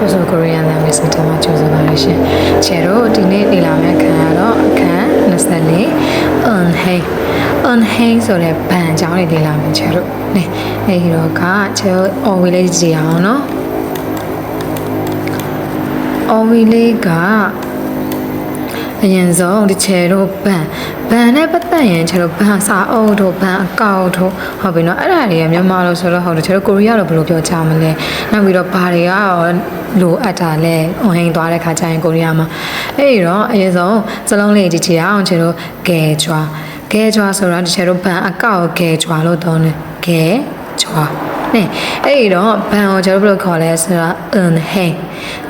တူဆိုကိုရီးယားနာမည်စင်တာမှာကြိုဆိုပါရရှင်။ချေတို့ဒီနေ့နေလာမယ့်အခန်းကတော့အခန်း24 unhang unhang ဆိုတဲ့ဘန်ကြောင်းလေးနေလာမယ်ချေတို့။နေအဲဒီတော့ကချေတို့အော်ဝီလေးကြည့်အောင်နော်။အော်ဝီလေးက အရင်ဆုံးဒီချေတို့ဘန်ဘန်နဲ့ပတ်သက်ရင်ချေတို့ဘန်စာအုပ်တို့ဘန်အကောက်တို့ဟုတ်ပြီနော်အဲ့ဒါတွေကမြန်မာလို့ဆိုတော့ဟုတ်တယ်ချေတို့ကိုရီးယားလို့ဘယ်လိုပြောကြမလဲနောက်ပြီးတော့ဘာတွေကရောလိုအပ်တာလဲအွန်ဟင်းသွားတဲ့ခါကျရင်ကိုရီးယားမှာအဲ့ဒီတော့အရင်ဆုံးစလုံးလေးကြည့်ချင်အောင်ချေတို့ဂဲချွာဂဲချွာဆိုတာဒီချေတို့ဘန်အကောက်ဂဲချွာလို့သုံးတယ်ဂဲချွာနဲ့အဲ့ဒီတော့ဘန်ကိုကျွန်တော်ဘယ်လိုခေါ်လဲဆိုတော့ un hang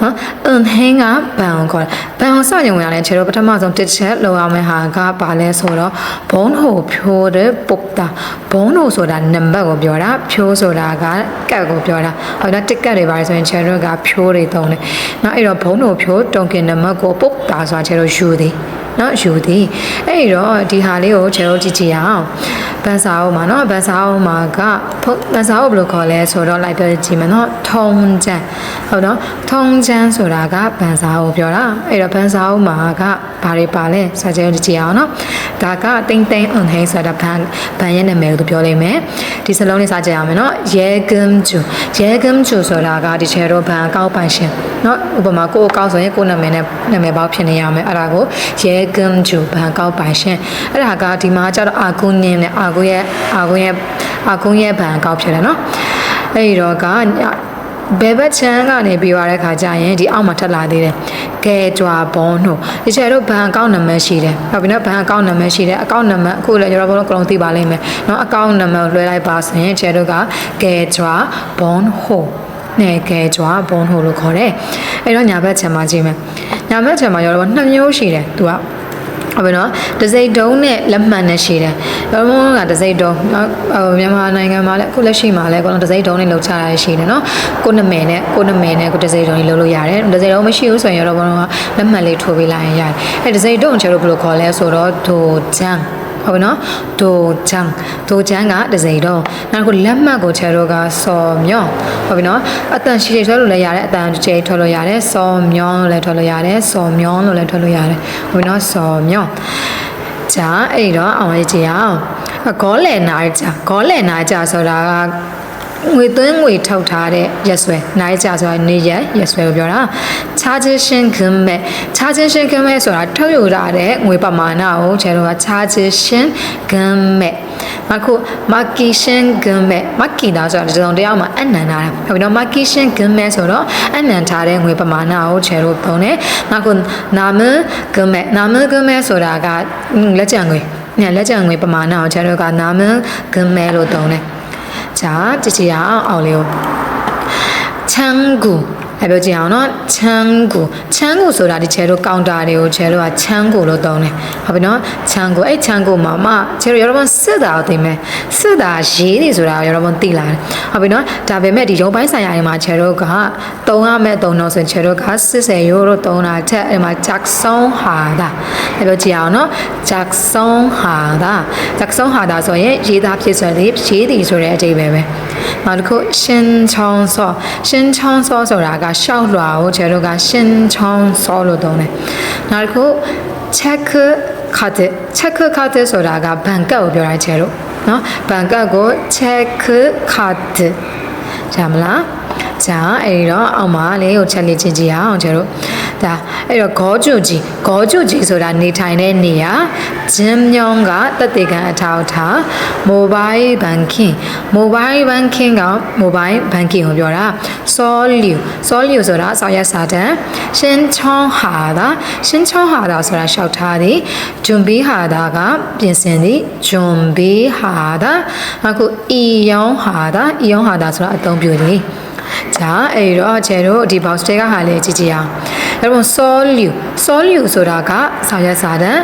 နော် un hang ကဘန်ကိုခေါ်တယ် ဘန်ကိုစကြင်ဝင်ရလဲကျွန်တော်ပထမဆုံးတစ်ချက်လောက်အောင်မယ့်ဟာကဘာလဲဆိုတော့ဘုံဟိုဖြိုးတဲ့ပုတ်တာဘုံဟိုဆိုတာနံပါတ်ကိုပြောတာဖြိုးဆိုတာကကတ်ကိုပြောတာဟောဒါတစ်ကတ်တွေပါဆိုရင်ကျွန်တော်ကဖြိုးတွေသုံးတယ်နော်အဲ့တော့ဘုံဟိုဖြိုးတုံကင်နံပါတ်ကိုပုတ်တာဆိုတာကျွန်တော်ယူသည်နော်ယူသည်အဲ့တော့ဒီဟာလေးကိုကျွန်တော်ကြည့်ကြည့်အောင်ဘန်စာအုပ်မှာနော်ဘန်စာအုပ်မှာကဘန်စာအုပ်ဘယ်လိုခေါ်လဲဆိုတော့လိုက်ပြောကြည့်မယ်နော်ထုံချန်ဟုတ်နော်ထုံချန်ဆိုတာကဘန်စာအုပ်ပြောတာအဲ့တော့ဘန်စာအုပ်မှာကဘာတွေပါလဲစာကြည့်ကြည့်အောင်နော်ဒါကတိမ့်တိမ့်အွန်ဟိဆိုတာဘန်ဘန်ရဲ့နာမည်ကိုပြောလိုက်မယ်ဒီစလုံးလေးစာကြည့်အောင်မယ်နော်ရဲဂမ်ဂျူရဲဂမ်ဂျူဆိုတာကဒီချေတော့ဘန်အကောက်ပိုင်ရှင်နော်ဥပမာကိုအကောက်ဆိုရင်ကိုနာမည်နဲ့နာမည်ပေါက်ဖြစ်နေရမယ်အဲ့ဒါကိုရဲဂမ်ဂျူဘန်အကောက်ပိုင်ရှင်အဲ့ဒါကဒီမှာကျတော့အာကုနင်းနဲ့အာကုရဲ့အာကုရဲ့အာကုရဲ့ဘန်အကောက်ဖြစ်တယ်နော်အဲ့ဒီတော့က ဘယ်ဘက်ချမ်းကနေပြီးရတဲ့ခါကျရင်ဒီအောက်မှာထပ်လာသေးတယ်ကဲကြွာဘွန်တို့ဒီချေတို့ဘန်အကောင့်နံပါတ်ရှိတယ်ဟုတ်ပြီနော်ဘန်အကောင့်နံပါတ်ရှိတယ်အကောင့်နံပါတ်အခုလည်းကျွန်တော်ဘုံလုံးကလုံးသိပါလိမ့်မယ်နော်အကောင့်နံပါတ်ကိုလွှဲလိုက်ပါဆိုရင်ချေတို့ကကဲကြွာဘွန်ဟိုနဲ့ကဲကြွာဘွန်ဟိုလို့ခေါ်တယ်အဲ့တော့ညာဘက်ချမ်းမှာကြည့်မယ်ညာဘက်ချမ်းမှာရောတော့နှစ်မျိုးရှိတယ်သူက ဟုတ်ပြီနော်ဒစိတုံးနဲ့လက်မှတ်နဲ့ရှိတယ်ဘယ်လိုကဒစိတုံးနော်ဟိုမြန်မာနိုင်ငံမှာလည်းအခုလက်ရှိမှာလည်းကောဒစိတုံးနဲ့လောက်ချတာရှိတယ်နော်ကိုနမယ်နဲ့ကိုနမယ်နဲ့ကိုဒစိတုံးလေးလောက်လို့ရတယ်ဒစိတုံးမရှိဘူးဆိုရင်တော့ဘောကလက်မှတ်လေးထိုးပေးလိုက်ရင်ရတယ်အဲဒစိတုံးကျတော့ဘယ်လိုခေါ်လဲဆိုတော့ဒိုဂျန် ဟုတ်ပြီနော်ဒိုဂျန်ဒိုဂျန်ကဒစိတုံးနောက်ကိုလက်မှတ်ကိုချဲတော့ကစော်မြော့ဟုတ်ပြီနော်အတန်ရှိရှိထွက်လို့လည်းရတယ်အတန်ကျဲထွက်လို့ရတယ်စော်မြော့လို့လည်းထွက်လို့ရတယ်စော်မြော့လို့လည်းထွက်လို့ရတယ်ဟုတ်ပြီနော်စော်မြော့ဂျာအဲ့တော့အောင်ရေးကြည့်အောင်ဂေါ်လယ်နာဂျာဂေါ်လယ်နာဂျာဆိုတာက ငွေသွင်းငွေထုတ်ထားတဲ့ရက်ဆွဲနိုင်ကြဆိုတာနေရက်ရက်ဆွဲကိုပြောတာချာချင်းရှင်းခင်မဲ့ချာချင်းရှင်းခင်မဲ့ဆိုတာထုတ်ယူတာတဲ့ငွေပမာဏကိုကျတော့ချာချင်းရှင်းခင်မဲ့အခုမကီရှင်းခင်မဲ့မကီတာဆိုတာဒီလိုတရားမှာအနန္တာဟုတ်ပြီနော်မကီရှင်းခင်မဲ့ဆိုတော့အနန္ထားတဲ့ငွေပမာဏကိုကျတော့သုံးတယ်နောက်နာမခင်မဲ့နာမခင်မဲ့ဆိုတာကလက်ကျန်ငွေညလက်ကျန်ငွေပမာဏကိုကျတော့ကနာမခင်မဲ့လို့သုံးတယ် 자ကြည့်ကြည့်အောင်အောင်လေးကိုချန်းကူအဲပြောကြည့်အောင်နော် ချန်းကူချန်းကူဆိုတာဒီချဲတို့ကောင်တာတွေကိုချဲတို့ကချန်းကူလို့သုံးတယ်ဟုတ်ပြီနော်ချန်းကူအဲ့ချန်းကူမှာမချဲတို့ရောဘစစ်တာကိုသိမယ်စစ်တာရေးနေဆိုတာရောဘသိလာတယ်ဟုတ်ပြီနော်ဒါပေမဲ့ဒီရုံပိုင်းဆိုင်ရာတွေမှာချဲတို့ကသုံးရမဲ့သုံးတော့ဆိုရင်ချဲတို့က80ရိုးတို့သုံးတာချက်အဲ့မှာဂျက်ဆုံဟာတာအဲပြောကြည့်အောင်နော်ဂျက်ဆုံဟာတာဂျက်ဆုံဟာတာဆိုရင်ရေးသားဖြစ်ဆိုတဲ့ရေးတည်ဆိုတဲ့အတိတ်ပဲပဲနောက်တစ်ခုရှင်းချောင်းစောရှင်းချောင်းစောဆိုတာကရှောက်လွှာကိုကျတို့ကရှင်းချောင်းစောလို့သုံးတယ်နောက်တစ်ခု check card check card ဆိုတာကဘန်ကတ်ကိုပြောတာကျတို့နော်ဘန်ကတ်ကို check card ဂျာမလား ဂျာအဲ့တော့အောက်မှာလေးကိုချက်လေးကြည့်ကြည့်အောင်ကျတို့ဒါအဲ့တော့ဂေါကျူကြီးဂေါကျူကြီးဆိုတာနေထိုင်တဲ့နေရာဂျင်းမြောင်းကတက်တေကန်အထောက်ထား mobile banking mobile banking က mobile banking ကိုပြောတာ solue solue ဆိုတာဆောက်ရက်စာတန်ရှင်းချောင်းဟာတာရှင်းချောင်းဟာတာဆိုတာရှောက်ထားသည်ဂျွန်ဘီဟာတာကပြင်ဆင်သည်ဂျွန်ဘီဟာတာအခုအီယောင်းဟာတာအီယောင်းဟာတာဆိုတာအသုံးပြုသည် ဂျာအဲ့တော့ကျဲတို့ဒီ box တွေကဟာလေကြည့်ကြည့်အောင်အဲ့တော့ solue solue ဆိုတာကဆောက်ရက်စာတန်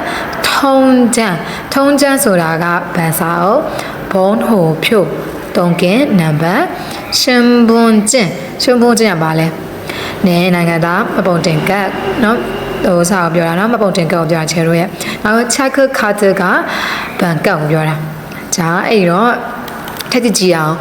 ထုံချမ်းထုံချမ်းဆိုတာကဗန်စာအုပ်ဘုံဟိုဖြို့တုံကင်နံပါတ်ရှင်ဘွန်ကျင်ရှင်ဘွန်ကျင်ကပါလဲနဲနိုင်ငံသားမပုံတင်ကတ်เนาะဟိုစာကိုပြောတာเนาะမပုံတင်ကတ်ကိုပြောတာချေတို့ရဲ့နောက် check card ကဘန်ကတ်ကိုပြောတာဂျာအဲ့တော့ ထက်ကြည့်ကြည့်အောင်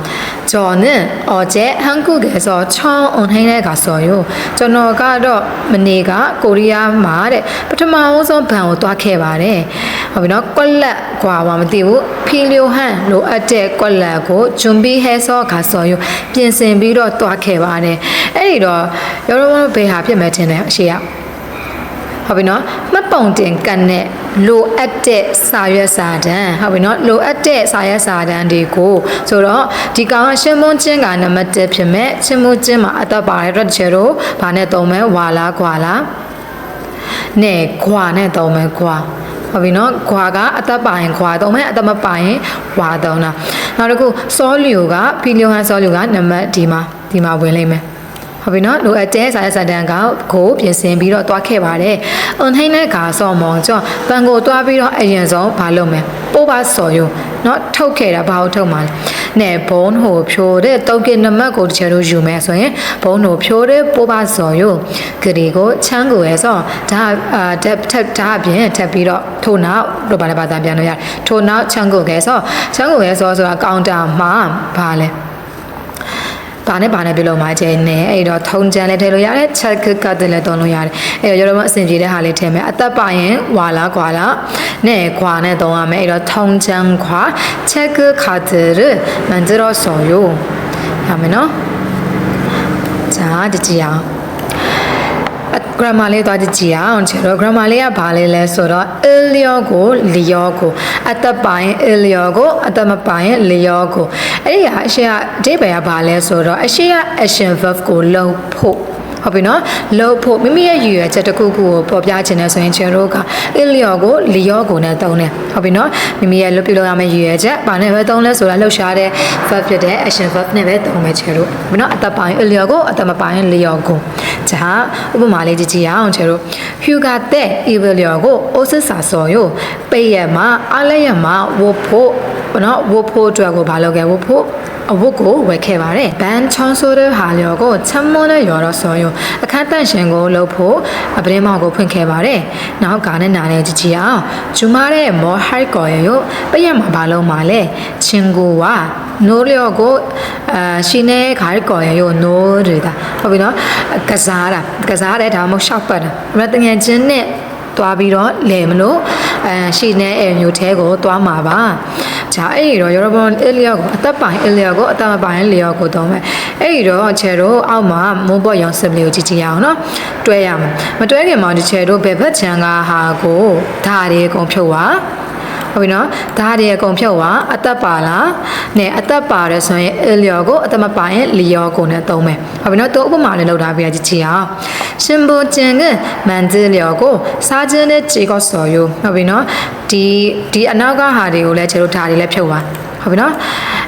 ကျွန်တော်어제 한국에서 처음 온 해외 갔어요. ကျွန်တော်ကတော့မနေ့ကကိုရီးယားမှာတဲ့ပထမဆုံးဘန်ကိုတွားခဲ့ပါတယ်။ဟုတ်ပြီနော်ကွက်လက်ကွာပါမသိဘူးဖီလီယိုဟန်လိုအပ်တဲ့ကွက်လက်ကိုဂျွန်ဘီဟဲဆော့갔어요. ပြင်ဆင်ပြီးတော့တွားခဲ့ပါတယ်။အဲ့ဒီတော့ရောရောဘယ်ဟာဖြစ်မယ်ထင်တယ်အရှိရ။ဟုတ်ပြီနော်မှတ်ပုံတင်ကတ်နဲ့ လိုအပ်တဲ့စာရွက်စာတမ်းဟုတ်ပြီနော်လိုအပ်တဲ့စာရွက်စာတမ်းတွေကိုဆိုတော့ဒီကောင်ကရှင်းမွန်းချင်းကနံပါတ်1ဖြစ်မဲ့ရှင်းမွန်းချင်းမှာအသက်ပါတဲ့အတွက်ချေတို့ဘာနဲ့သုံးမဲဝါလားခွာလားနဲ့ခွာနဲ့သုံးမဲခွာဟုတ်ပြီနော်ခွာကအသက်ပါရင်ခွာသုံးမဲအသက်မပါရင်ဝါသုံးတာနောက်တစ်ခုစောလီယိုကဖီလီယိုဟန်စောလီယိုကနံပါတ်ဒီမှာဒီမှာဝင်လိမ့်မယ် ဟုတ်ပြီနော်လိုအပ်တဲ့စာရစာတန်ကကိုပြင်ဆင်ပြီးတော့တွားခဲ့ပါတယ်။အွန်ဟိုင်းနဲ့ကဆော့မောင်ကျော်ဘန်ကိုတွားပြီးတော့အရင်ဆုံးဘာလုပ်မလဲ။ပိုးပါစော်ယုံနော်ထုတ်ခဲ့တာဘာလို့ထုတ်မှာလဲ။နဲ့ဘုံဟိုဖြိုးတဲ့တုတ်ကနမတ်ကိုတစ်ချက်လို့ယူမယ်ဆိုရင်ဘုံဟိုဖြိုးတဲ့ပိုးပါစော်ယုံဂရီကိုချမ်းကိုရဲ့ဆော့ဒါအာတက်ထက်ဒါအပြင်ထပ်ပြီးတော့ထို့နောက်တို့ဘာလဲဘာသာပြန်လို့ရတယ်။ထို့နောက်ချမ်းကိုရဲ့ဆော့ချမ်းကိုရဲ့ဆော့ဆိုတာကောင်တာမှာဘာလဲ။ ဘာနဲ့ဘာနဲ့ပြုလုပ်မှာကျဲနေအဲ့တော့ထုံချန်လည်းထည့်လို့ရတယ်ချက်ကကတ်လည်းတုံးလို့ရတယ်အဲ့တော့ရောတော့အဆင်ပြေတဲ့ဟာလေးထည့်မယ်အသက်ပါရင်ဝါလားခွာလားနဲ့ခွာနဲ့တုံးရမယ်အဲ့တော့ထုံချန်ခွာချက်က카드를만들었어요ရမယ်နော်자တကြည့်အောင် grammar လေးသွားကြည့်ကြည့်အောင်ကျတော့ grammar လေးကဘာလေးလဲဆိုတော့ ilio ကို lio ကိုအသက်ပိုင်း ilio ကိုအသက်မပိုင်း lio ကိုအဲ့ဒီကအရှိအအဓိပ္ပာယ်ကဘာလဲဆိုတော့အရှိက action verb ကိုလုပ်ဖို့ ဟုတ်ပြီနော်လှုပ်ဖို့မိမိရဲ့ရည်ရွယ်ချက်တစ်ခုခုကိုပေါ်ပြခြင်းနဲ့ဆိုရင်ကျွန်တော်တို့ကအလျော်ကိုလျော့ကိုနဲ့သုံးတယ်ဟုတ်ပြီနော်မိမိရဲ့လုပ်ပြလို့ရမယ့်ရည်ရွယ်ချက်ဘာနဲ့ပဲသုံးလဲဆိုတာလှုပ်ရှားတဲ့ verb ဖြစ်တဲ့ action verb နဲ့ပဲသုံးမယ်ကျွန်တော်တို့ဟုတ်ပြီနော်အသက်ပိုင်းအလျော်ကိုအသက်မပိုင်းလျော့ကိုဒါဥပမာလေးကြည့်ကြည့်အောင်ကျွန်တော်တို့ Hugo တဲ့ evil လျော်ကိုအိုးစစ်စာစော်ရို့ပိတ်ရမှာအားလည်းရမှာဝဖို့ ဘောနော်ဝဖို့အတွက်ကိုဘာလုပ်ခဲ့ဝဖို့အဝတ်ကိုဝယ်ခဲ့ပါတယ်။ဘန်ချောင်းဆိုးတဲ့ဟာလျော်ကိုချမ်းမွန်းတဲ့ရော်တော့ဆော်ယုံအခန်းတန့်ရှင်ကိုလှုပ်ဖို့အပရင်းမောက်ကိုဖွင့်ခဲ့ပါတယ်။နောက်ကနဲ့နားနဲ့ကြည့်ကြည့်အောင်ဂျူမားတဲ့မော်ဟိုက်ကော်ရယပရက်မှာဘာလုံးမှာလဲချင်းကိုဝါနိုးလျော်ကိုအာရှင်နေခါရကော်ရယနိုးရတာဟုတ်ပြီနော်ကစားတာကစားတဲ့ဒါမှမဟုတ်ရှောက်ပတ်တာအဲ့ဒါတငယ်ချင်းနဲ့ သွားပြီးတော့လဲမလို့အဲရှီနေအဲမျိုးသေးကိုသွားမှာပါဂျာအဲ့ဒီတော့ European area ကိုအသက်ပိုင်း area ကိုအသက်မပိုင်း area ကိုသုံးမယ်အဲ့ဒီတော့ချေတို့အောက်မှာမုံပေါ်ရောင်စပလီကိုကြည့်ကြည့်ရအောင်နော်တွဲရမှာမတွဲခင်မှာဒီချေတို့ဘယ်ဘက်ချမ်းကဟာကိုဓာတ်တွေအကုန်ဖြုတ်ပါ ဟုတ်ပြီနော်ဓာတ်တွေအကုန်ဖြုတ်ပါအသက်ပါလားနဲ့အသက်ပါတယ်ဆိုရင် area ကိုအသက်မပါရင် area ကိုနဲ့သုံးမယ်ဟုတ်ပြီနော်တို့ဥပမာလေးလောက်ထားပြကြည့်ကြည့်အောင်ရှင်ဘိုကျင်ကမန်ကျလျော်ကိုစားခြင်းနဲ့ကြေကောစော်ယိုဟုတ်ပြီနော်ဒီဒီအနောက်ကဟာတွေကိုလည်းခြေတို့ဓာတ်တွေလည်းဖြုတ်ပါဟုတ်ပြီနော်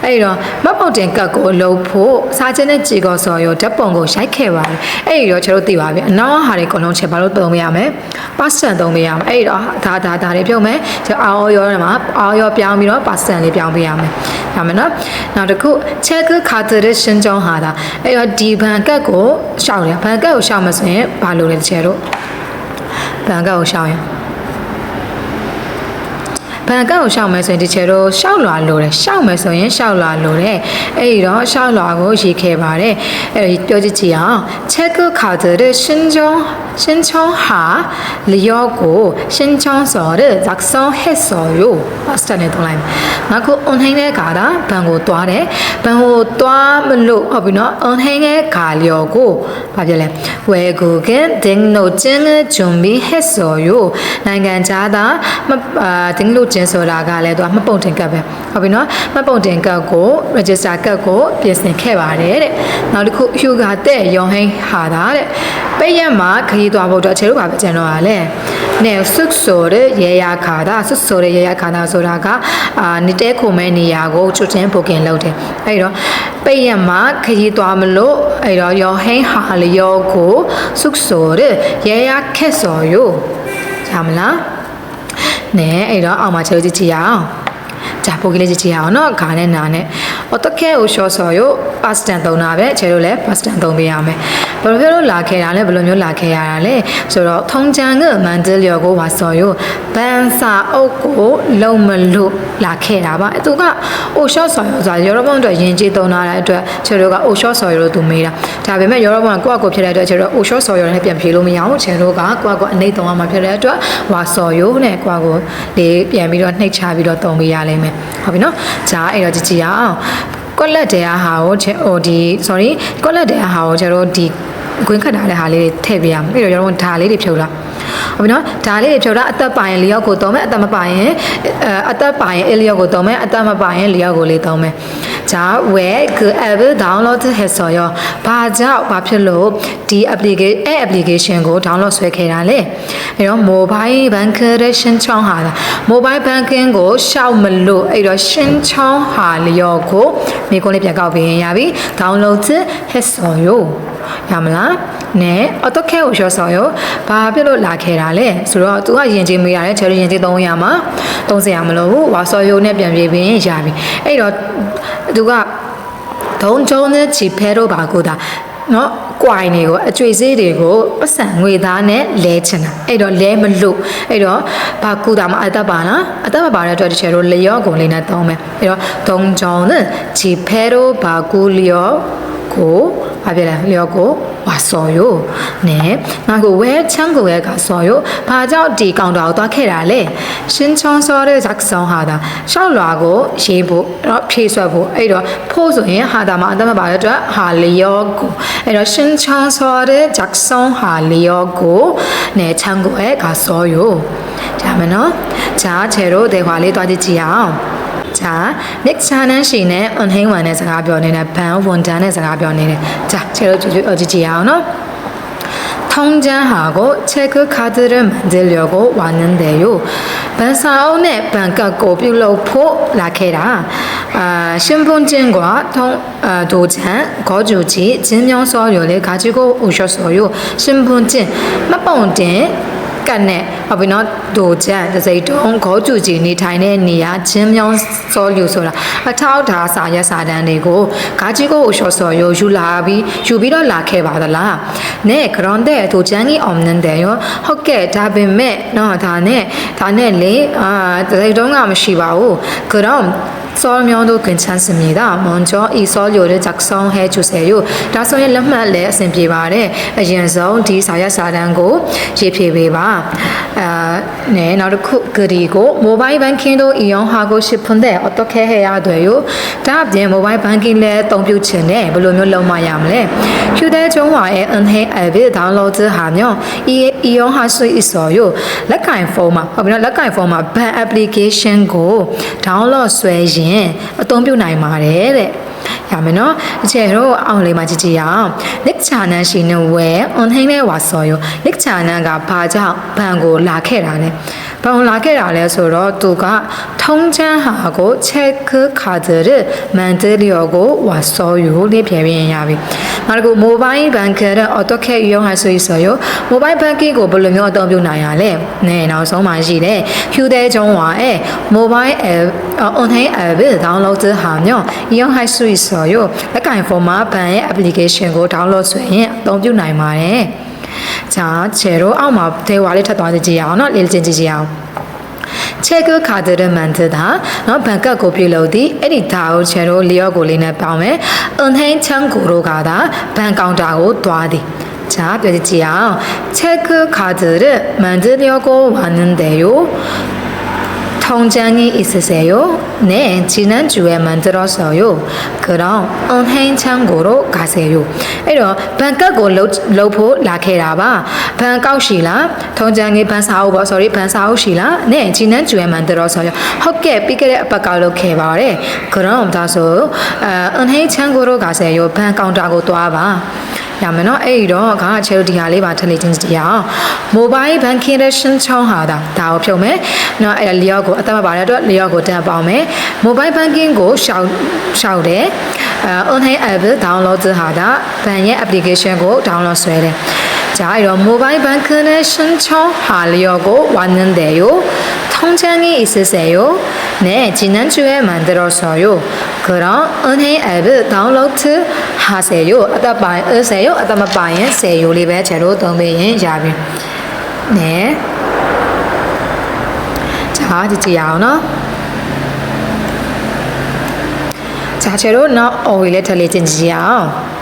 အဲ့ဒီတော့မတ်ပေါတင်ကတ်ကိုလှုပ်ဖို့စားခြင်းနဲ့ကြေကောစော်ရောဓာတ်ပုံကိုရိုက်ခဲ့ပါတယ်အဲ့ဒီတော့ကျွန်တော်သိပါပြီအနောက်ဟာတွေအကုန်လုံးချက်ဘာလို့သုံးမရမလဲပတ်စံသုံးမရမယ်အဲ့ဒီတော့ဒါဒါဒါတွေပြုတ်မယ်ကျွန်တော်အော်ရောမှာအော်ရောပြောင်းပြီးတော့ပတ်စံလေးပြောင်းပေးရမယ်ရမယ်နော်နောက်တစ်ခုချက်ခါတရရှင်းကြောင်းဟာတာအဲ့တော့ဒီဘန်ကတ်ကိုရှောက်တယ်ဘန်ကတ်ကိုရှောက်မဆိုရင်ဘာလို့လဲတချေတို့ဘန်ကတ်ကိုရှောက်ရင် ဘန်ကတ်ကိုရှောက်မယ်ဆိုရင်ဒီချေတော့ရှောက်လွာလို့တယ်ရှောက်မယ်ဆိုရင်ရှောက်လွာလို့တယ်အဲ့ဒီတော့ရှောက်လွာကိုရေးခဲ့ပါတယ်အဲ့တော့ပြောကြည့်ကြည့်အောင်ချက်ခါတရရှင်းကြောင်းရှင်းချောင်းဟာလျော့ကိုရှင်းချောင်းစော်တဲ့ဇက်ဆောင်းဟက်စော်ယိုပတ်စတနဲ့တုံးလိုက်နောက်ခု online တဲ့ကာတာဘန်ကိုသွားတယ်ဘန်ကိုသွားမလို့ဟုတ်ပြီနော် online တဲ့ကာလျော်ကိုဘာဖြစ်လဲဝဲကိုကင်ဒင်းနိုကျင်းကဂျွန်ဘီဟက်စော်ယိုနိုင်ငံခြားသားမအာဒင်းလို့ကျင်းဆိုတာကလည်းသူကမှတ်ပုံတင်ကတ်ပဲဟုတ်ပြီနော်မှတ်ပုံတင်ကတ်ကို register ကတ်ကိုပြင်ဆင်ခဲ့ပါတယ်တဲ့နောက်တစ်ခု Hugo တဲ့ရောင်ဟိန်းဟာတာတဲ့ပိတ်ရက်မှာခရီးသွားဖို့အတွက်အခြေလို့ပါပဲကျန်တော့ရလဲနဲဆွတ်ဆိုတဲ့ရေရခါတာဆွတ်ဆိုတဲ့ရေရခါတာဆိုတာကအာနေတဲခုမဲ့နေရာကိုချွတ်ချင်းပိုကင်လုပ်တယ်အဲ့တော့ပိတ်ရက်မှာခရီးသွားမလို့အဲ့တော့ရောဟိန်းဟာလျောကိုဆွတ်ဆိုတဲ့ရေရခက်စော်ယိုရမလား နဲအဲ့တော့အောက်မှာချေကြည့်ကြည့်ရအောင်ဂျာပိုကလေးကြည့်ကြည့်ရအောင်နော်ခါနဲ့နာနဲ့ ။အော်တခဲကိုရှော့ဆော်ရို့ past tense သုံးတာပဲ။ခြေတို့လည်း past tense သုံးပေးရမယ်။ဘယ်လိုဖြစ်လို့လာခဲ့တာလဲဘယ်လိုမျိုးလာခဲ့ရတာလဲ။ဆိုတော့ထုံချန်ကမန်ဒလျော်ကိုဝါဆော်ရို့ဘန်စာအုပ်ကိုလုံမလို့လာခဲ့တာပါ။သူကအိုရှော့ဆော်ရို့ဆိုတာယောရဘုံအတွက်ယဉ်ကျေးသုံးတာတဲ့အတွက်ခြေတို့ကအိုရှော့ဆော်ရို့သူမေးတာ။ဒါပေမဲ့ယောရဘုံကကိုယ့်အကိုဖြစ်တဲ့အတွက်ခြေတို့အိုရှော့ဆော်ရို့နဲ့ပြန်ဖြေလို့မရဘူး။ခြေတို့ကကိုယ့်အကိုအနေသုံးရမှာဖြစ်တဲ့အတွက်ဝါဆော်ရို့နဲ့ကိုယ့်အကိုလေးပြန်ပြီးတော့နှိပ်ချပြီးတော့သုံးပေးရလိမ့်မယ်။ဟုတ်ပြီနော်။ဒါအဲ့တော့ကြည့်ကြည့်ရအောင်။ ကွက်လက်တရားဟာကိုဟိုဒီ sorry ကွက်လက်တရားဟာကိုကျတော့ဒီခွင်းခတ်ထားတဲ့ဟာလေးတွေထည့်ပေးရမယ်ပြီးတော့ကျွန်တော်ဓာလေးတွေဖြုတ်လာဟုတ်ပြီနော်ဓာလေးတွေဖြုတ်တာအသက်ပါရင်လျောက်ကိုသုံးမယ်အသက်မပါရင်အဲအသက်ပါရင်အလျောက်ကိုသုံးမယ်အသက်မပါရင်လျောက်ကိုလေးသုံးမယ်ဂျာဝဲက app download ဟဲ့ဆိုရောဘာကြောင့်ဘာဖြစ်လို့ဒီ application အဲ application ကို download ဆွဲခဲ့တာလဲအဲတော့ mobile banking ချောင်းဟာလား mobile banking ကိုရှောက်မလို့အဲ့တော့ရှင်းချောင်းဟာလျော်ကို မိကုန်းလေးပြန်ကောက်ပေးရင်ရပြီ download ဟဲ့ဆိုရောရမလားနဲ့အတော့ခဲကိုရောဆောင်ရောဘာဖြစ်လို့လာခဲ့တာလဲဆိုတော့ तू ကယဉ်ကျေးမေးရတယ်ချယ်ရီယဉ်ကျေးသုံးရမှာသုံးစရာမလိုဘူးဝါစော်ယုံနဲ့ပြန်ပြေးပြီးရင်ရပြီအဲ့တော့သူကဒုံကျုံတဲ့ချီဖဲတော့ပါကိုတာ နော်ကွိုင်တွေကိုအကျွေစေးတွေကိုပတ်စံငွေသားနဲ့လဲချင်တာအဲ့တော့လဲမလို့အဲ့တော့ဘာကူတာမအသက်ပါလားအသက်မပါတဲ့အတွက်တချေတို့လျော့ကုန်လေးနဲ့တောင်းမယ်အဲ့တော့ဒုံကျုံတဲ့ချီဖဲတော့ဘာကူလျော့ကို ဘာဖြစ်လဲလျော့ကိုဝါစော်ယိုနဲ့ငါကိုဝဲချမ်းကိုဝဲကစော်ယိုဘာကြောင့်ဒီကောင်တာကိုသွားခဲ့တာလဲရှင်းချောင်းစော်တဲ့ဇက်ဆောင်ဟာတာရှောက်လွာကိုရေးဖို့တော့ဖြည့်ဆွတ်ဖို့အဲ့တော့ဖို့ဆိုရင်ဟာတာမှာအတမပါတဲ့အတွက်ဟာလျောကိုအဲ့တော့ရှင်းချောင်းစော်တဲ့ဇက်ဆောင်ဟာလျောကိုနဲ့ချမ်းကိုဝဲကစော်ယိုဒါမနော်ဂျာချေတို့ဒေခွာလေးတွားကြည့်ကြည့်အောင် 자 next 하는 시는 은행원의 사가 변이네 반 원단의 사가 변이네 자 제가 어지지야노 어? 통장하고 체크 카드를 만들려고 왔는데요. 반사원에 반값고 빌로포 라케라 아, 신분증과 통, 아, 도장, 거주지, 증명서류를 가지고 오셨어요. 신분증, 맛본증, 간에 ဟုတ်ပြီနော်ဒိုချန်တစိတုံခေါကျူကြီးနေထိုင်တဲ့နေရာချင်းမြောင်းစောလူဆိုတာအထောက်ထားစာရက်စာတန်းတွေကိုဂါချီကိုအရှော်စော်ရောယူလာပြီးယူပြီးတော့လာခဲ့ပါသလားနဲ့ဂရွန်တဲ့ဒိုချန်ကြီးအောင်နန်တယ်ရောဟုတ်ကဲ့ဒါပေမဲ့နော်ဒါနဲ့ဒါနဲ့လေအာတစိတုံကမရှိပါဘူးဂရွန်စောမျိုးတို့ခင်ချမ်းစင်မြေတာမွန်ချောဤစောလိုတဲ့ဂျက်ဆောင်ဟဲချူဆယ်ယိုဒါဆိုရင်လက်မှတ်လည်းအဆင်ပြေပါတယ်အရင်ဆုံးဒီစာရက်စာတန်းကိုရေးဖြေပေးပါ 아, 네, 나르쿠 그리고 모바일 뱅킹도 이용하고 싶은데 어떻게 해야 돼요? 다음에 모바일 뱅킹을 အသုံးပြုခြင်းနဲ့ဘယ်လိုမျိုးလုပ်မှရမလဲ။휴대 전화에 은행 앱을 다운로드하면 이 이용할 수 있어요. လက်ကင်ဖုန်းမှာဟုတ်ပြီနော်လက်ကင်ဖုန်းမှာ ban application ကို download ဆွဲရင်အသုံးပြုနိုင်ပါတယ်တဲ့ ရမယ်နော်အချက်တော့အောင်လေးမှာကြည့်ကြည့်ရအောင် nick channel ရှိနေဝဲ online နဲ့ဝါစော်ရော nick channel ကဘာကြောင့်ဘန်ကိုလာခဲ့တာလဲဘာလို့လာခဲ့တာလဲဆိုတော့သူကထုံးချမ်းဟာကို check card မန်တယ်လျော်ကိုဝါစော်ယူလေးပြန်ပြင်ရပြီနောက်တစ်ခု mobile banking နဲ့ AutoCAD ရုံးဟာဆိုဆိုရော mobile banking ကိုဘယ်လိုမျိုးအသုံးပြုနိုင်ရလဲနဲနောက်ဆုံးမှာရှိတယ် Hyundai ကျုံးဝါအဲ mobile app on hand app download ဟာမျိုး Eon High Suite ဆိုရလက်ကင် format ဘဏ်ရဲ့ application ကို download ဆိုရင်အသုံးပြုနိုင်ပါတယ်။ကြာချေတော့အောက်မှာဒေဝါလေးထပ်သွားကြည့်ရအောင်နော်လေ့ကျင့်ကြည့်ကြအောင်။ချေကခါဒရမန်တာနော်ဘန်ကတ်ကိုပြည်လို့ဒီအဲ့ဒီဒါကိုချေတော့လျော့ကိုလေးနဲ့ပေါင်းမယ်။ on hand ချန်ကိုတော့ကဒါဘန်ကောင်တာကိုတွားသည်။자 뼈지지요 체크 카드를 만들려고 왔는데 요. 통장이 있으세 요? 네, 지난주에 만들었어 요. 그럼 은행 창고로 가세 요. 이러 방콕고 로포 라케라바 방콕시라 통장이 반사오 버 sorry 반사오시라 네, 지난주에 만들었어 요. 헛게 삐게 아빠가로 개발 해. 그럼 다소 은행 창고로 가세 요. 방 카운터고 또 와 봐. ရမယ်နော်အဲ့ဒီတော့ကချဲလို့ဒီဟာလေးပါ intelligence တရား mobile banking relation ချောင်းဟာတာဒါကိုဖြုတ်မယ်နော်အဲ့လျော့ကိုအသက်မပါတဲ့အတွက်လျော့ကိုတက်ပေါင်းမယ် mobile banking ကိုရှောက်ရှောက်တယ် online app download ဟာတာဘဏ်ရဲ့ application ကို download ဆွဲတယ်ကြာအဲ့တော့ mobile bank connection ချောင်းဟာလျော့ကိုဝါနန်းတယ်ယော 통장이 있으세요? 네, 지난주에 만들었어요. 그럼 은행 앱을 다운로드 하세요. 아따바이 으세요. 아따마바이 세요. 리베 제로 동배인 야비. 네. 자, 이제 야오나. 자, 제로 나 오일에 달리진지 야오. 자,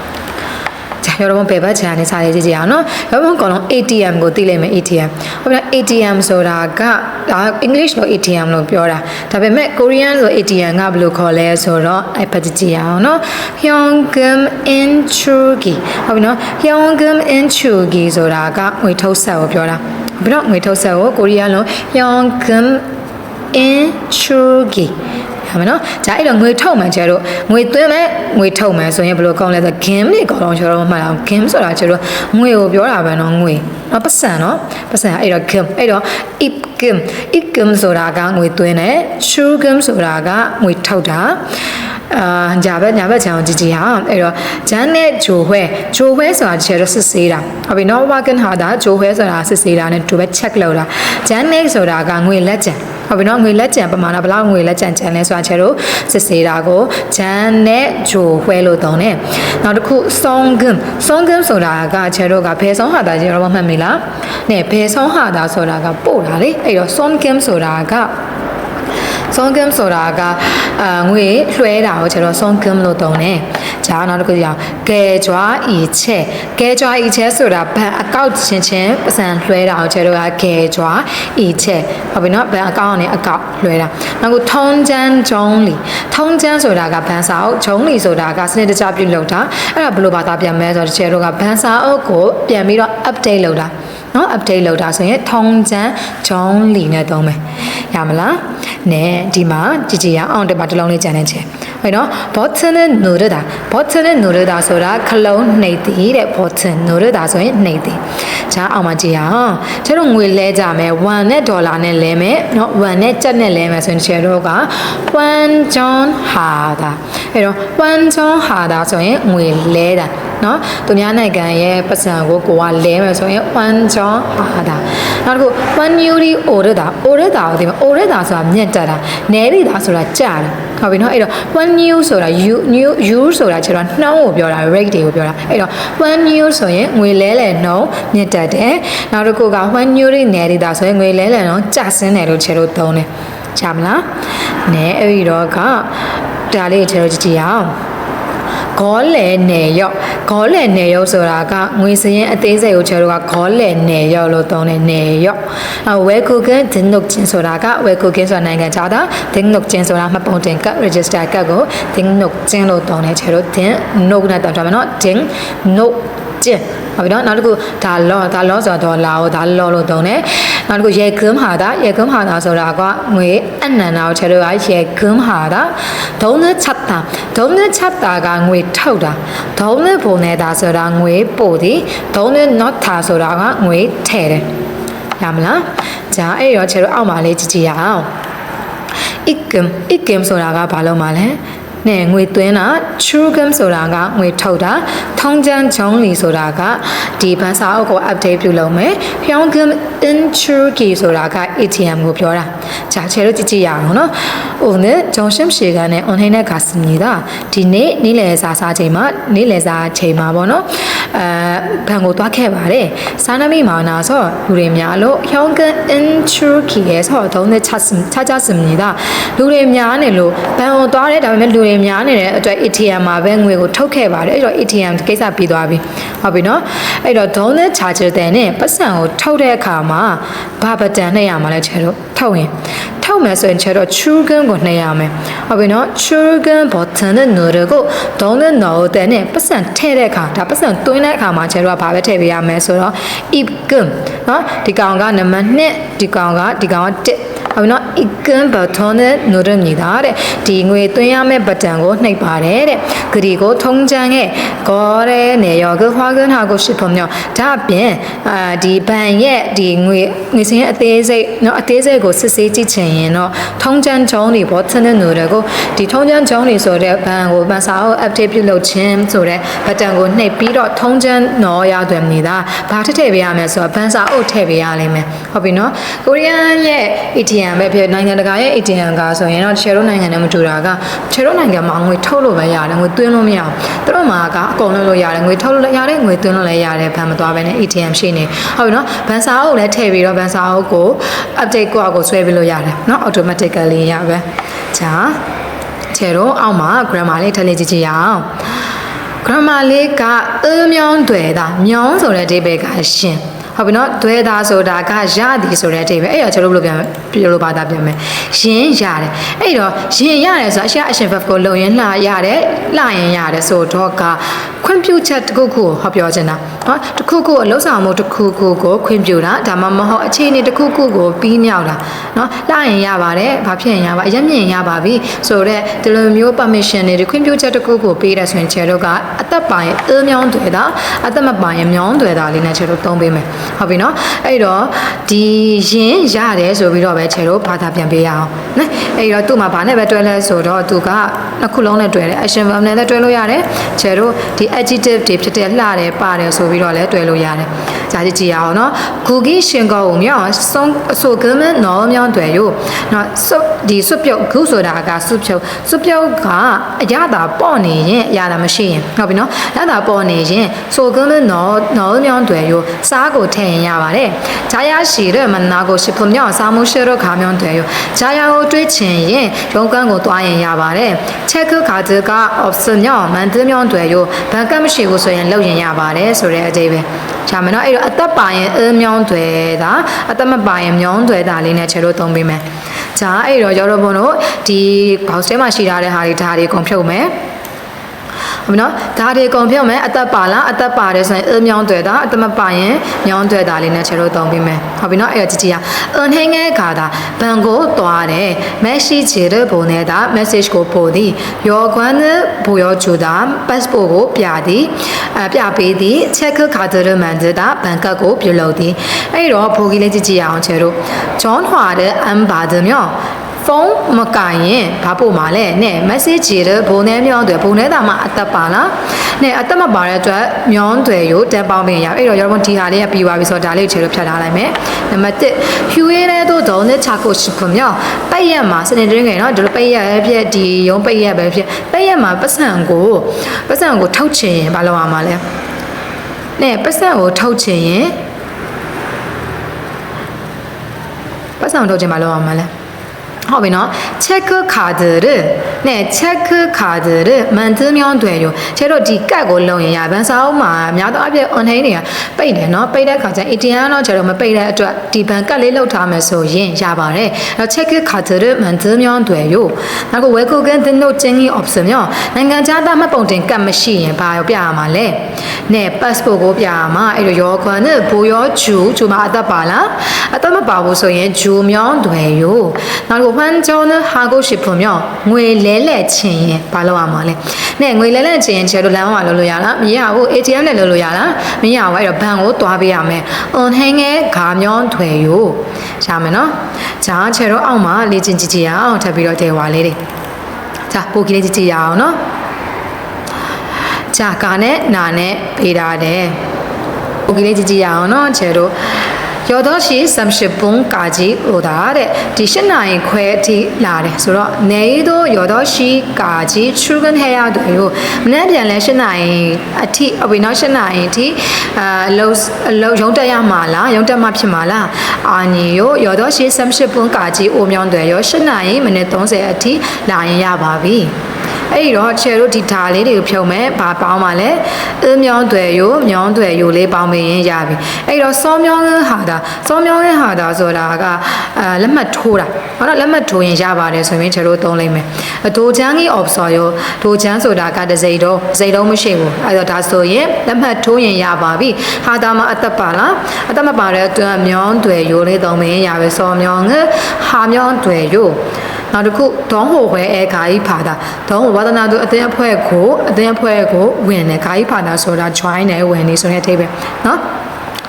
여러분 배바 제안에 사례 지지 않아? 여러분 거는 ATM ကိုသိလိမ့်မယ် ATM ဟုတ်ပြီလား ATM ဆိုတာကဒါ English လို့ ATM လို့ပြောတာဒါပေမဲ့ Korean ဆို ATM ကဘယ်လိုခေါ်လဲဆိုတော့အဲ့ဖတ်ကြည့်ရအောင်နော် Hyungum Inchugi ဟုတ်ပြီနော် Hyungum Inchugi ဆိုတာကငွေထုတ်ဆက်ကိုပြောတာပြီးတော့ငွေထုတ်ဆက်ကိုကိုရီးယားလို့ Hyungum Inchugi ဟုတ်မယ်နော်။ဒါအဲ့တော့ငွေထုတ်မှကျတော့ငွေသွင်းမယ်ငွေထုတ်မယ်ဆိုရင်ဘယ်လိုကောင်းလဲဆို game တွေကောင်းတော့ကျွန်တော်မှတ်အောင် game ဆိုတာကျတော့ငွေကိုပြောတာပဲနော်ငွေ။နော်ပတ်စံနော်ပတ်စံအဲ့တော့ game အဲ့တော့ if game if game ဆိုတာကငွေသွင်းတယ် shoe game ဆိုတာကငွေထုတ်တာအာညာဘက်ညာဘက်ချောင်းကြည့်ကြည့်အောင်အဲ့တော့ဂျန်နဲ့ဂျိုဝဲဂျိုဝဲဆိုတာကျတော့စစ်ဆေးတာဟုတ်ပြီနော်ဝါကန်ဟာတာဂျိုဝဲဆိုတာစစ်ဆေးတာနဲ့တူပဲ check လုပ်တာဂျန်နဲ့ဆိုတာကငွေလက်ကျန် ဟုတ်ပြီနော်ငွေလက်ကျန်ပမာဏဘယ်လောက်ငွေလက်ကျန်ကျန်လဲဆိုတာကျတော့စစ်ဆေးတာကိုဂျန်နဲ့ဂျိုဝဲလို့သုံးတယ်နောက်တစ်ခု song gum song gum ဆိုတာကကျတော့ကဘယ်ဆောင်ဟာတာကျတော့မှတ်မိလားနဲ့ဘယ်ဆောင်ဟာတာဆိုတာကပို့တာလေအဲ့တော့ song gum ဆိုတာက song gum ဆိုတာကအာငွေလွှဲတာကိုကျွန်တော် song gum လို့သုံးတယ်။ဂျာနောက်တစ်ခုကြအောင်ကဲကြွားဤချက်ကဲကြွားဤချက်ဆိုတာဘန်အကောက်ချင်းချင်းပစံလွှဲတာကိုကျွန်တော်ကကဲကြွားဤချက်ဟုတ်ပြီနော်ဘန်အကောက်နဲ့အကောက်လွှဲတာ။နောက်ကထုံးချမ်းဂျုံလီထုံးချမ်းဆိုတာကဘန်စာအုပ်ဂျုံလီဆိုတာကစနစ်တကျပြုလုပ်တာအဲ့ဒါဘယ်လိုဘာသာပြန်မဲဆိုတော့ကျွန်တော်ကဘန်စာအုပ်ကိုပြန်ပြီးတော့ update လုပ်တာ။ နော် update လုပ်တာဆိုရင်ထုံချမ်းဂျုံလီနဲ့သုံးမယ်ရမလားနဲဒီမှာကြည်ကြည်ရအောင်တက်ပါတစ်လုံးလေးကြံနေချင်ဟုတ်နော် button နိုရတာ button နိုရတာဆိုတာခလုံးနှိပ်တည်တဲ့ button နိုရတာဆိုရင်နှိပ်တည်ဂျာအောင်မကြည့်အောင်ကျတော့ငွေလဲကြမယ်1နဲ့ဒေါ်လာနဲ့လဲမယ်နော်1နဲ့ကျပ်နဲ့လဲမယ်ဆိုရင်ကျတော့က1 john ဟာတာအဲ့တော့1 john ဟာတာဆိုရင်ငွေလဲတာနော်သူများနိုင်ငံရဲ့ပတ်စံကိုကိုကလဲမယ်ဆိုရင်1 john ဟာတာနောက်တစ်ခု1 yuri order order ကိုဒီမှာ order ဆိုတာမြင့်တက်တာနဲရိတာဆိုတာကြာတာဟုတ်ပြီနော်အဲ့တော့ one new ဆိုတာ u new u ဆိုတာကျတော့နှုံးကိုပြောတာ rate တွေကိုပြောတာအဲ့တော့ one new ဆိုရင်ငွေလဲလဲနှုံးမြင့်တက်တယ်နောက်တစ်ခုက one new ရိနဲရိတာဆိုရင်ငွေလဲလဲနှုံးကျဆင်းတယ်လို့ခြေလို့သုံးတယ်ချမလားနဲအဲ့ဒီတော့ကဒါလေးခြေလို့ကြည့်ကြည့်အောင် ဂေါ်လဲနယ်ရော့ဂေါ်လဲနယ်ရော့ဆိုတာကငွေစရင်အသေးစိတ်ကိုကျတော့ကဂေါ်လဲနယ်ရော့လို့သုံးတယ်နယ်ရော့အဝဲကုကဒင်းနုတ်ချင်းဆိုတာကဝဲကုကင်းဆိုတာနိုင်ငံခြားသားဒင်းနုတ်ချင်းဆိုတာမှတ်ပုံတင်ကတ် register ကတ်ကိုဒင်းနုတ်ချင်းလို့သုံးတယ်ကျတော့ဒင်းနုတ်နဲ့တောင်းထားမယ်နော်ဒင်းနုတ်ကျင်း ဟုတ်ပြီနော်နောက်တစ်ခုဒါလောဒါလောဆိုတော့လာကိုဒါလောလို့သုံးတယ်နောက်တစ်ခုရေကင်းဟာတာရေကင်းဟာတာဆိုတာကငွေအနန္နာကိုကျတော့ရေကင်းဟာတာဒုံးနဲ့ချက်တာဒုံးနဲ့ချက်တာကငွေထုတ်တာဒုံးနဲ့ပုံနေတာဆိုတာငွေပို့သည်ဒုံးနဲ့ not တာဆိုတာကငွေထဲတယ်ရမလားじゃあအဲ့ရောကျတော့အောက်မှာလေးကြည့်ကြည့်ရအောင် ikkim ikkim ဆိုတာကဘာလို့မလဲ နဲ့ငွေသွင်းတာ chugam ဆိုတာကငွေထုတ်တာထုံးချမ်းဂျုံလီဆိုတာကဒီဘန်စာအုပ်ကို update ပြုလုပ်မယ် hyungam in turkey ဆိုတာက ATM ကိုပြောတာဂျာချေတို့ကြည့်ကြည့်ရအောင်နော်오늘정심시간에온라인에갔습니다ဒီနေ့နေ့လယ်စာစားချိန်မှာနေ့လယ်စာချိန်မှာပေါ့နော်အဲဘန်ကိုသွားခဲ့ပါတယ်စားနမိမာနာဆိုလူတွေများလို့ hyungam in turkey ရဲ့ဆိုတော့သုံးချက်ချချစမြည်တာလူတွေများနေလို့ဘန်ကိုသွားတယ်ဒါပေမဲ့လူတွေ ဝင်များနေတဲ့အတွက် ATM မှာပဲငွေကိုထုတ်ခဲ့ပါတယ်အဲ့တော့ ATM ကိစ္စပြီးသွားပြီဟုတ်ပြီနော်အဲ့တော့ donor charger တဲ့နဲ့ပတ်စံကိုထုတ်တဲ့အခါမှာဘာဘတန်နှိပ်ရမှာလဲချေတော့ထုတ်ရင်ထုတ်မယ်ဆိုရင်ချေတော့ true gun ကိုနှိပ်ရမယ်ဟုတ်ပြီနော် true gun button နဲ့ node ကို donor node တဲ့နဲ့ပတ်စံထည့်တဲ့အခါဒါပတ်စံသွင်းတဲ့အခါမှာချေတော့ဘာပဲထည့်ပေးရမယ်ဆိုတော့ if gun နော်ဒီကောင်ကနံပါတ်1ဒီကောင်ကဒီကောင်က1ဟုတ်နော် icon button နဲ့ node ညီတာတဲ့ဒီငွေသွင်းရမယ့် button 장고 넥바레레 그리고 통장에 거래 내역을 확인하고 싶으며 답변 아디 반의 디 뇌, 뇌신의 아대세 너 아대세고 스세 지체인 너 통장 정리 버튼을 누르고 디 통장 정리 소래 반고 반사오 업데이트 လုပ်ခြင်းဆိုတဲ့ဘတ်တန်ကိုနှိပ်ပြီးတော့ထုံးချမ်းတော့ရသွယ်နေတာဘာထည့်ထည့်ပေးရမလဲဆိုတော့ဘန်စာအုပ်ထည့်ပေးရလိမ့်မယ်ဟုတ်ပြီနော်ကိုရီးယားရဲ့ ATM ပဲဖြစ်နိုင်ငံတကာရဲ့ ATM ကဆိုရင်တော့တချို့နိုင်ငံနဲ့မတူတာကတချို့နိုင်ငံမှာငွေထုတ်လို့ပဲရတယ်ငွေသွင်းလို့မရဘူးသူတို့မှာကအကုန်လုံးလို့ရတယ်ငွေထုတ်လို့လည်းရတယ်ငွေသွင်းလို့လည်းရတယ်ဘန်မသွားဘဲနဲ့ ATM ရှိနေဟုတ်ပြီနော်ဘန်စာအုပ်လည်းထည့်ပြီးတော့ဘန်စာအုပ်ကို update ကိုအကိုဆွဲပြီးလို့ရတယ်နော် automatically ရပဲဂျာချေတို့အောက်မှာ grammar လေးထည့်လေးကြည့်ကြည့်ရအောင် grammar လေးကအင်းမြောင်းတွေ့တာမြောင်းဆိုတဲ့အဓိပ္ပာယ်ကရှင် ဟုတ်ပြီနော်တွဲသားဆိုတာကရသည်ဆိုတဲ့အဓိပ္ပာယ်အဲ့တော့ကျွန်တော်တို့ဘယ်လိုပြန်ပြောလို့ပါတာပြန်မယ်ရင်ရတယ်အဲ့တော့ရင်ရတယ်ဆိုတာအရှာအရှင် verb ကိုလုံရင်လှရတယ်လှရင်ရတယ်ဆိုတော့ကခွင့်ပြုချက်တစ်ခုခုကိုဟောပြောချင်တာဟောတစ်ခုခုအလုံးဆောင်မှုတစ်ခုခုကိုခွင့်ပြုတာဒါမှမဟုတ်အခြေအနေတစ်ခုခုကိုပြီးမြောက်တာနော်လှရင်ရပါတယ်ဘာဖြစ်ရင်ရပါအရက်မြင်ရပါပြီဆိုတော့ဒီလိုမျိုး permission တွေခွင့်ပြုချက်တစ်ခုကိုပေးတဲ့ဆိုရင်ခြေတို့ကအသက်ပါရင်အမြောင်းတွေတာအသက်မပါရင်မြောင်းတွေတာလေးနဲ့ခြေတို့သုံးပေးမယ်ဟုတ်ပြီနော်အဲ့တော့ဒီရင်ရတယ်ဆိုပြီးတော့ပဲခြေတို့ဘာသာပြန်ပေးရအောင်နော်အဲ့တော့သူ့မှာဘာနဲ့ပဲတွဲလဲဆိုတော့သူကနှစ်ခုလုံးနဲ့တွဲတယ် action verb နဲ့လည်းတွဲလို့ရတယ်ခြေတို့ဒီ adjective တွေဖြစ်တဲ့လှတယ်ပါတယ်ဆိုပြီးတော့လည်းတွဲလို့ရတယ် ဂျာကြည့်ကြည့်ရအောင်နော်ဂူဂီရှင်ကောုံမြောင်းဆုံးအဆိုကမန်းနော်မြောင်းတွေယူနော်ဆုဒီစွပြုတ်ဂုဆိုတာကစွပြုတ်စွပြုတ်ကအရသာပေါ့နေရင်အရသာမရှိရင်ဟုတ်ပြီနော်ရသာပေါ့နေရင်ဆိုကမန်းနော်နော်မြောင်းတွေယူစားကိုထည့်ရင်ရပါတယ်ဂျာယာရှိတဲ့မနာကိုရှိဖို့မြောင်းစားမှုရှိတော့ခါမြောင်းတွေယူဂျာယာကိုတွေးချင်ရင်ရုံးကန်းကိုတွားရင်ရပါတယ်ချက်ခခါတက option မြောင်းမန်တမြောင်းတွေယူဘန်ကမရှိဘူးဆိုရင်လောက်ရင်ရပါတယ်ဆိုတဲ့အသေးပဲရှာမယ်နော်အဲ့တော့အသက်ပါရင်အမြောင်းတွေတာအသက်မပါရင်မြောင်းတွေတာလေးနဲ့ခြေလို့သုံးပေးမယ်။ဂျာအဲ့တော့ရောတော့ဘုံတို့ဒီ box ထဲမှာရှိထားတဲ့ဟာတွေဒါတွေအကုန်ဖြုတ်မယ်။ ဟုတ်ပြီနော်ဒါတွေအကုန်ဖြုတ်မယ်အသက်ပါလားအသက်ပါတယ်ဆိုရင်အမြောင်းတွေတာအသက်မပါရင်မြောင်းတွေတာလေးနဲ့ခြေလို့သုံးပေးမယ်။ဟုတ်ပြီနော်အဲ့တော့ကြည့်ကြည့်ရအန်ဟင်းငယ်ခါတာဘန်ကိုသွားတယ် message တွေပုံနေတာ message ကိုပို့သည်ရောခွမ်းဘူရောချူတာ passport ကိုပြသည်အပြပေးသည် check ခါတရမန်တာဘန်ကတ်ကိုပြုလုပ်သည်အဲ့တော့ဖိုကြီးလေးကြည့်ကြည့်ရအောင်ချေတို့ဂျွန်ဟွာတဲ့အမ်ဘာဒမြော ဖုန်းမကင်ရင်ဘာပို့မှာလဲနဲ့ message တွေဘုံနဲ့မြောင်းတွေဘုံနဲ့တာမှအသက်ပါလားနဲ့အသက်မပါတဲ့အတွက်မြောင်းတွေကိုတက်ပေါင်းပြင်ရအဲ့တော့ရောဒီဟာလေးကပြီးသွားပြီဆိုတော့ဒါလေးကိုခြေလို့ဖြတ်ထားလိုက်မယ်နံပါတ်1 hue ရဲတို့ဒေါ်နဲ့ချာကိုရှိဖို့မြောင်းပိတ်ရက်မှာစနေတွင်းငယ်နော်ဒီလိုပိတ်ရက်ဖြစ်ဒီရုံးပိတ်ရက်ပဲဖြစ်ပိတ်ရက်မှာပတ်စံကိုပတ်စံကိုထုတ်ချင်ရင်ဘာလုပ်ရမှာလဲနဲ့ပတ်စံကိုထုတ်ချင်ရင်ပတ်စံထုတ်ချင်ဘာလုပ်ရမှာလဲ ဟုတ်ပြီနော် check card နဲ့ check card မှန်သမြောင်းတွေရောကျတော့ဒီကတ်ကိုလုံရင်ရဗန်စာအုပ်မှာအများသောအားဖြင့် online တွေကပိတ်တယ်နော်ပိတ်တဲ့ခါကျ ATM တော့ကျတော့မပိတ်တဲ့အတွက်ဒီဘန်ကတ်လေးလောက်ထားမယ်ဆိုရင်ရပါတယ်အဲ check card မှန်သမြောင်းတွေရောနောက်ကဝဲကိုကန်တဲ့ note changing option မြောင်းနိုင်ငံခြားသားမှတ်ပုံတင်ကတ်မရှိရင်ဘာရောပြရမှာလဲနဲ့ passport ကိုပြရမှာအဲ့တော့ရောခွန်းနဲ့ဘူရောဂျူဂျူမှာအသက်ပါလားအသက်မပါဘူးဆိုရင်ဂျူမြောင်းတွေရောနောက်တစ်ခုဖန်ကျောင်းနဲ့ဟာကိုရှိဖွန်မြောင်းငွေလဲလဲချင်ရင်ဘာလုပ်ရမှာလဲနဲ့ငွေလဲလဲချင်ရင်ချဲတို့လမ်းမှာလုပ်လို့ရလားမရဘူး ATM နဲ့လုပ်လို့ရလားမရဘူးအဲ့တော့ဘဏ်ကိုသွားပေးရမယ်အွန်ဟင်းငယ်ဂါမြောင်းတွေရောရှာမယ်နော်ဂျာချဲတို့အောက်မှာလေ့ကျင့်ကြည့်ကြည့်ရအောင်ထပ်ပြီးတော့တဲဝါလေးတွေဂျာပိုကလေးကြည့်ကြည့်ရအောင်နော်ဂျာကာနဲ့နာနဲ့ပေးထားတယ်ပိုကလေးကြည့်ကြည့်ရအောင်နော်ချဲတို့ ရောတော့ရှိစမ်ရှိဘုံကာဂျီဟိုတာတဲ့ဒီ၈နိုင်ခွဲအထိလာတယ်ဆိုတော့နေတို့ရောတော့ရှိကာဂျီထရူဂန်ဟဲရတို့ကိုမနေ့ပြန်လဲ၈နိုင်အထိအဝေနောက်၈နိုင်အထိအလုံးအလုံးရုံးတက်ရမှာလားရုံးတက်မှဖြစ်မှာလားအာညီရောရောတော့ရှိစမ်ရှိဘုံကာဂျီအိုမြောင်းတွေရော၈နိုင်မိနစ်30အထိလာရင်ရပါပြီ အဲ့ဒီတော့ချယ်တို့ဒီဓာလေးတွေကိုဖြုံမယ်ဘာပေါင်းပါလဲအင်းမြောင်းတွေရိုမြောင်းတွေရိုလေးပေါင်းပြီးရင်ရပြီအဲ့တော့စောမြောင်းဟာတာစောမြောင်းဟာတာဆိုတာကအဲလက်မှတ်ထိုးတာဟုတ်တော့လက်မှတ်ထိုးရင်ရပါတယ်ဆိုရင်ချယ်တို့သုံးလိုက်မယ်ဒိုချန်းကြီး option ရောဒိုချန်းဆိုတာကတစ်စိတ်တော့စိတ်တော့မရှိဘူးအဲ့တော့ဒါဆိုရင်လက်မှတ်ထိုးရင်ရပါပြီဟာတာမှာအသက်ပါလားအသက်မပါတဲ့အတွက်မြောင်းတွေရိုလေးသုံးပြီးရင်ရပြီစောမြောင်းဟာမြောင်းတွေရိုနောက်တစ်ခုဒေါင်းဟိုဝဲအဲဂါကြီးဖာတာဒေါင်းဟိုဝါသနာသူအသင်းအဖွဲ့ကိုအသင်းအဖွဲ့ကိုဝင်တယ်ဂါကြီးဖာတာဆိုတာ join တယ်ဝင်နေဆိုတဲ့အထိပ္ပယ်နော်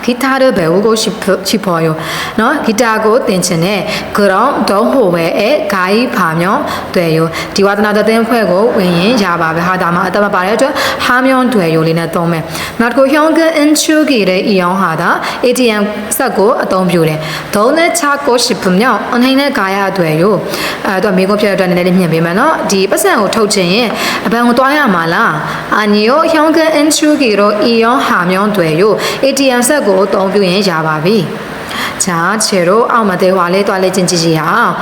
기타를 배우고 싶, 싶어요. 너 기타고 댄치네 그럼 동호회에 가입하면 돼요. 디와드나다 댄회고 웬인 야바베 하다마 아다마 바래죠 하면 돼요. 리네 동매. 나고 현금 인출기를 이용하다 ATM 쓰고 어떤 뷰래. 돈을 찾고 싶으면 은행에 가야 돼요. 아, 또 미국 표현을 내리면 되면 디ပတ်စံကိုထုတ်ချင်ရင်အဘန်ကိုတွားရမှာလား။အာနီယို현금 인출기로 이용하면 돼요. ATM ဆက်ကို ုအသုံးပြုရင်ရပါပြီ။ ဂျာချေတို့အောက်မသေးဟွာလေးတွားလေးချင်းကြည့်ကြည့်ရအောင်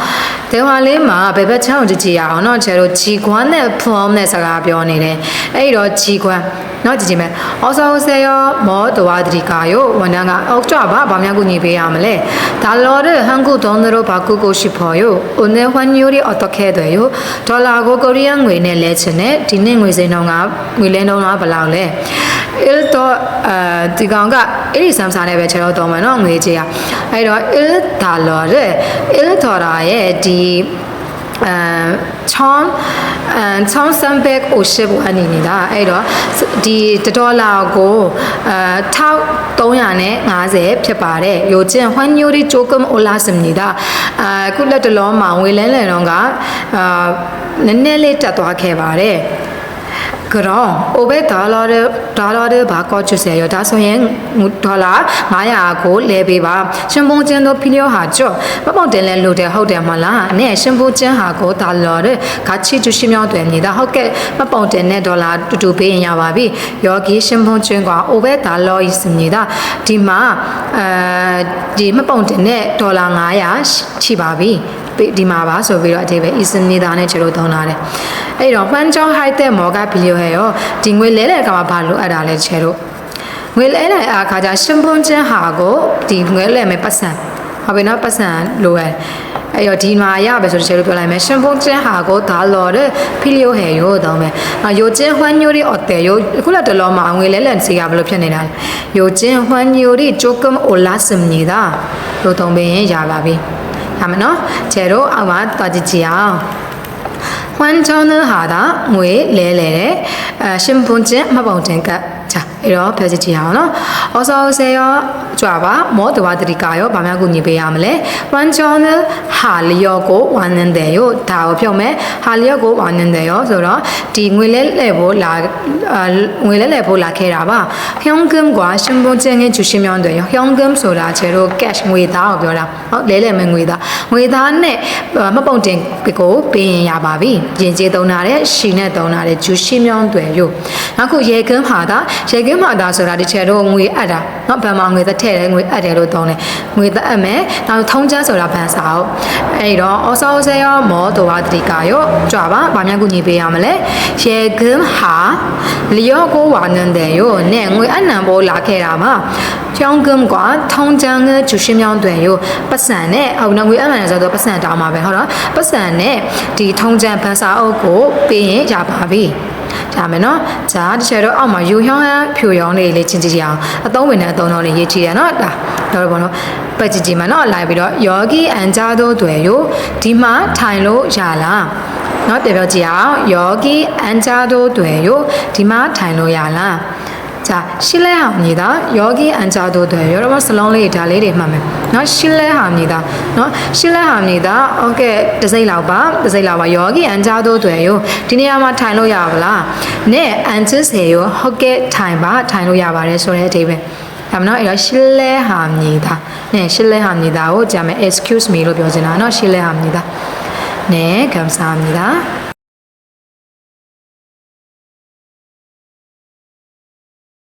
ဒေဟွာလေးမှာဘယ်ဘက်ချောင်းကြည့်ကြည့်ရအောင်เนาะချေတို့ဂျီခွမ်းနဲ့ form နဲ့စကားပြောနေတယ်အဲ့တော့ဂျီခွမ်းเนาะကြည့်ကြည့်မယ်အော်ဆောဆေယောမောတဝါဒရီကာယောဝန်တန်းကအောက်ကြပါဗာမြကူညီပေးရမလဲဒါလော်ရဟန်ကူဒွန်ဒရောဘာကူကိုရှိဖို့ယောဦးနေဝန်ယိုရီအော်တခဲတယ်ယောဒေါ်လာကိုကိုရီးယားငွေနဲ့လဲချင်တယ်ဒီနေ့ငွေစိန်တော့ကငွေလဲနှုန်းကဘယ်လောက်လဲအဲ့တော့အဲဒီကောင်ကအဲ့ဒီဆမ်ဆာနဲ့ပဲခြေတော့တော်မှာเนาะငွေကြေးอ่ะအဲ့တော့ il dollar il dollar ရဲ့ဒီအမ်ချောင်းအမ်ချောင်းစံဘက်အိုရှစ်ဘူးအနေနဲ့လားအဲ့တော့ဒီဒေါ်လာကိုအဲ1350ဖြစ်ပါတယ်။ယိုကျင်ဟွမ်ညိုရီဂျိုကမ်အိုလာစမ်နေတာအခုလက်တလုံးမှာငွေလဲလဲတော့ကအာနည်းနည်းလေးတက်သွားခဲ့ပါတယ်။ 그럼 500달러를 달러를 바꿔 주세 요. 다소엔 달러 마야고 레비바 신분증도 필요하 죠. 뭐뭐들은 로데 호데 말 라. 네, 신분증하고 달러를 같이 주시면 됩니 다. 혹게 뭐뭐들은 달러 두두 배야 바 비. 여기 신분증과 500달러 있습니 다. 디마 어, 디 뭐뭐들은 달러 500 치바 비. ဒီမှာပါဆိုပြီးတော့အသေးပဲ is နေတာနဲ့ခြေလို့သုံးလာတယ်အဲ့တော့ fan ကြောင်း high တဲ့မော်ကဗီဒီယိုဟဲ့ရောဒီငွေလဲတဲ့အခါမှာဘာလို့အပ်တာလဲခြေလို့ငွေလဲတဲ့အခါကျရှင်ပွန်ကျန်းဟာကိုဒီငွေလဲမယ်ပတ်စံဟုတ်ပြီနော်ပတ်စံလိုရအဲ့တော့ဒီမှာရပဲဆိုတော့ခြေလို့ပြောလိုက်မယ်ရှင်ပုံကျန်းဟာကိုဒါလော်တဲ့ဖီလီယိုဟဲရိုးတော့မယ်အယိုကျင်းဟွမ်ညိုရီအော်တဲယိုခုနတလောမှာငွေလဲလက်စီကဘယ်လိုဖြစ်နေတာလဲယိုကျင်းဟွမ်ညိုရီဂျိုကမ်အိုလာစမ်နေတာလို့တုံးပင်ရပါပြီ ဒါမနော်ကျဲတို့အောက်မှာသွားကြည့်ကြအောင်ဟွမ်ချောင်းဟာတာငွေလဲလဲတယ်အရှင်ဘွန်ချင်းမပုံတင်ကချာ အဲ့တော့ဖက်စစ်ချင်အောင်နော်အော်ဆိုဆေရောကြွာပါမောတဝတတိကရောဗမာကူညီပေးရမလဲ one journal ဟာလျောကိုဝါနန်တယ်ရောဒါကိုဖြုတ်မယ်ဟာလျောကိုဝါနန်တယ်ရောဆိုတော့ဒီငွေလဲလဲဖို့လာငွေလဲလဲဖို့လာခဲ့တာပါဟျောင်းကမ်ကွာရှင်ဘုံကျင်းငယ်ကျူရှင်မြောင်းတယ်ရောဟျောင်းကမ်ဆိုတာချေတော့ cash ငွေသားကိုပြောတာဟုတ်လဲလဲမယ်ငွေသားငွေသားနဲ့မပုံတင်ကိုပေးရင်ရပါပြီရင်ကျေးသုံးတာတဲ့ရှီနဲ့သုံးတာတဲ့ကျူရှင်မြောင်းတယ်ရောနောက်ခုရေကန်းဟာတာရေကနင်းမှာဒါဆိုတာဒီချေတော့ငွေအပ်တာเนาะဘန်မှာငွေသက်ထည့်တယ်ငွေအပ်တယ်လို့သုံးတယ်ငွေသက်အပ်မယ်နောက်ထုံးချမ်းဆိုတာဘန်စာဟုတ်အဲ့တော့အော်ဆောဆေယောမောတော်ဝတိကာယောကြွာပါဗာမြန်ကူညီပေးရမလဲရေကင်းဟာလျောကိုဝါနန်တယ်ယောနဲ့ငွေအနံပေါ်လာခဲ့တာမှာကျောင်းကမ်ကွာထုံးချမ်းကကျူရှင်မြောင်းတွင်ယောပတ်စံနဲ့ဟုတ်နော်ငွေအမှန်ဆိုတော့ပတ်စံတောင်းပါပဲဟုတ်တော့ပတ်စံနဲ့ဒီထုံးချမ်းဘန်စာအုပ်ကိုပေးရင်ရပါပြီ ဒါမယ်နော်ဂျာတစ်ချက်တော့အောက်မှာယူဟောင်းဟန်းဖြူရောင်းလေးလေးချင်းကြည့်ကြအောင်အသုံးဝင်တဲ့အသုံးတော်လေးရေးကြည့်ရနော်ဒါတော့ဘောနော်ပတ်ကြည့်ကြည့်မှာနော်လိုက်ပြီးတော့ယောဂီအန်ဂျာတို့တွေယိုဒီမှာထိုင်လို့ရလားနော်ပြပြောကြည့်အောင်ယောဂီအန်ဂျာတို့တွေယိုဒီမှာထိုင်လို့ရလား 자 실례합니다 여기 앉아도 돼요 여러분 슬롱리 달리리 맘에 너 실례합니다 너 실례합니다 오케이 드세요 봐 드세요 봐 여기 앉아도 돼요 디니야마 타인로 야블라 네 앉으세요 허게 타임 봐 타인로 야바래 소리 대배 ဒါမှမဟုတ်အဲ့တော့ရှင်းလဲဟာမြည်တာနဲ့ရှင်းလဲဟာမြည်တာကိုကြာမယ် excuse me လို့ပြောချင်တာเนาะရှင်းလဲဟာမြည်တာနဲ့ 감사합니다